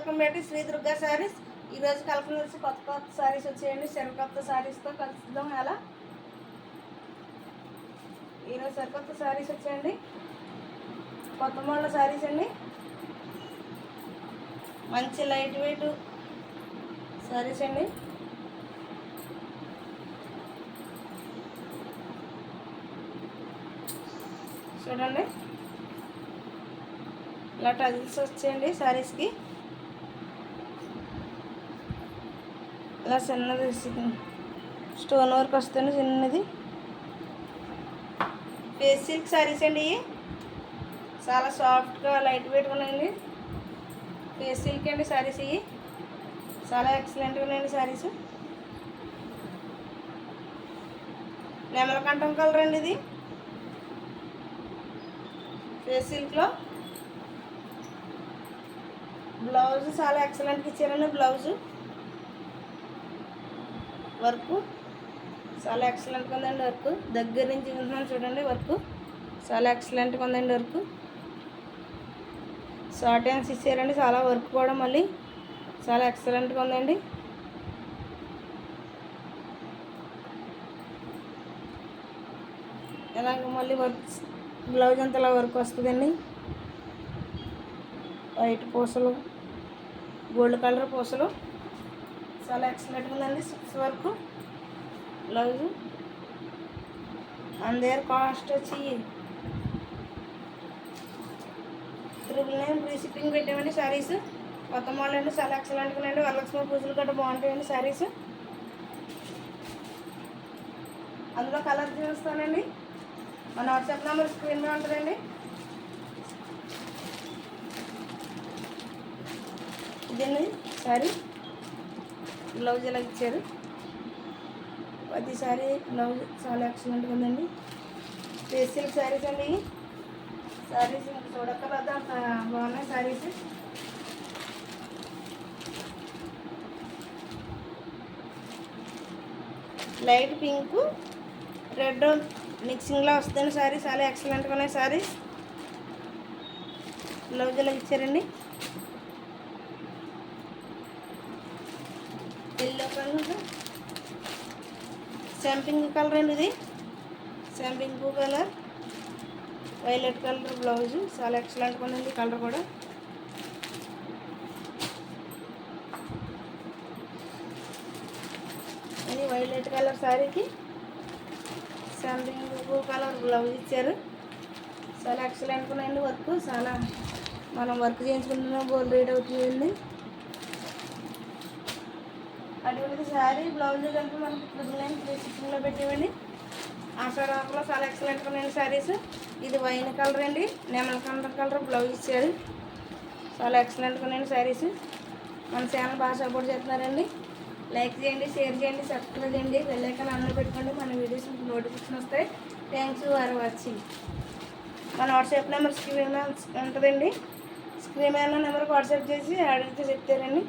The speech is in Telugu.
Welcome back to Shri Durga saris. ఈరోజు కలెక్షన్ కొత్త కొత్త శారీస్ వచ్చేయండి. సరికొత్త శారీస్తో కలుద్దాం ఎలా? ఈరోజు సరికొత్త శారీస్ వచ్చేయండి. కొత్త మోడల్ శారీస్ అండి. మంచి లైట్ వెయిట్ శారీస్ అండి. చూడండి. ఇలా టజిల్స్ వచ్చేయండి శారీస్కి. ఇలా చిన్నది స్టోన్ వర్క్ వస్తుంది చిన్నది. ఫేస్ సిల్క్ శారీస్ అండి ఇవి. చాలా సాఫ్ట్గా లైట్ వెయిట్గా ఉన్నాయండి. ఫేస్ సిల్క్ అండి శారీస్ ఇవి. చాలా ఎక్సలెంట్గా ఉన్నాయండి శారీస్ నెమలకంఠం కలర్ అండి ఇది. ఫేస్ సిల్క్లో. బ్లౌజ్ చాలా ఎక్సలెంట్గా ఇచ్చారండి బ్లౌజు. వర్క్. చాలా ఎక్సలెంట్గా ఉందండి వర్క్ దగ్గర నుంచి చూస్తున్నాను చూడండి వర్క్ చాలా ఎక్సలెంట్గా ఉందండి వర్క్ షార్ట్ హ్యాండ్స్ ఇచ్చారండి చాలా వర్క్ కూడా మళ్ళీ చాలా ఎక్సలెంట్గా ఉందండి. ఎలాగ మళ్ళీ వర్క్ బ్లౌజ్ అంతలా ఇలా వర్క్ వస్తుందండి. వైట్ పూసలు గోల్డ్ కలర్ పూసలు. చాలా ఎక్సలెంట్గా ఉందండి సిక్స్ వరకు. బ్లౌజు. అందరి కాస్ట్ వచ్చి త్రిబుల్ నైన్ ఫ్రీ షిప్పింగ్ పెట్టామండి శారీస్. కొత్త మోడల్ అండి చాలా ఎక్సలెంట్గా ఉన్నాయండి వరలక్ష్మి పూజలు గట్రా బాగుంటాయండి శారీస్. అందులో కలర్ చూస్తానండి మన వాట్సాప్ నెంబర్ స్క్రీన్ మీద ఉంటుందండి. ఇదండి సారీ బ్లౌజ్ ఎలా ఇచ్చారు? ప్రతి సారీ బ్లౌజ్ చాలా ఎక్సలెంట్గా ఉందండి. ఫేషియల్ శారీస్ అండి శారీస్ ఇంకా అంత బాగున్నాయి శారీస్ లైట్ పింక్ రెడ్ మిక్సింగ్లో వస్తుంది శారీ చాలా ఎక్సలెంట్గా ఉన్నాయి శారీస్ బ్లౌజ్ ఎలా ఇచ్చారండి? ఎల్లో కలర్ శాంపింగ్ కలర్ అండి ఇది. శాంపింగ్ కలర్. వైలెట్ కలర్ బ్లౌజ్ చాలా ఎక్సలెంట్గా ఉందండి కలర్ కూడా. ఇది వైలెట్ కలర్ శారీకి శాంపింగ్ కలర్ బ్లౌజ్ ఇచ్చారు. చాలా ఎక్సలెంట్గా ఉన్నాయండి వర్క్. చాలా మనం వర్క్ చేయించుకుంటున్నాం గోల్డ్ రేట్ అవుతుందండి అటువంటి శారీ బ్లౌజ్ కలిపి మనకి ట్రిపుల్ నైన్ త్రీ సిక్స్లో పెట్టేవండి. ఆషాఢ ఆఫర్లో చాలా ఎక్సలెంట్గా ఉన్నాయండి శారీస్. ఇది వైన్ కలర్ అండి నెమల కలర్ కలర్ బ్లౌజ్ ఇచ్చారు. చాలా ఎక్సలెంట్గా ఉన్నాయండి శారీస్. మన ఛానల్ బాగా సపోర్ట్ చేస్తున్నారండి. లైక్ చేయండి షేర్ చేయండి సబ్స్క్రైబ్ చేయండి. వెళ్ళాకని అన్నీ పెట్టుకోండి మన వీడియోస్ నోటిఫికేషన్ వస్తాయి. థ్యాంక్స్ ఫర్ వాచింగ్ మన వాట్సాప్ నెంబర్ స్క్రీన్ ఉంటుందండి. స్క్రీన్ మీద నెంబర్కి వాట్సాప్ చేసి అడిగితే చెప్తారండి.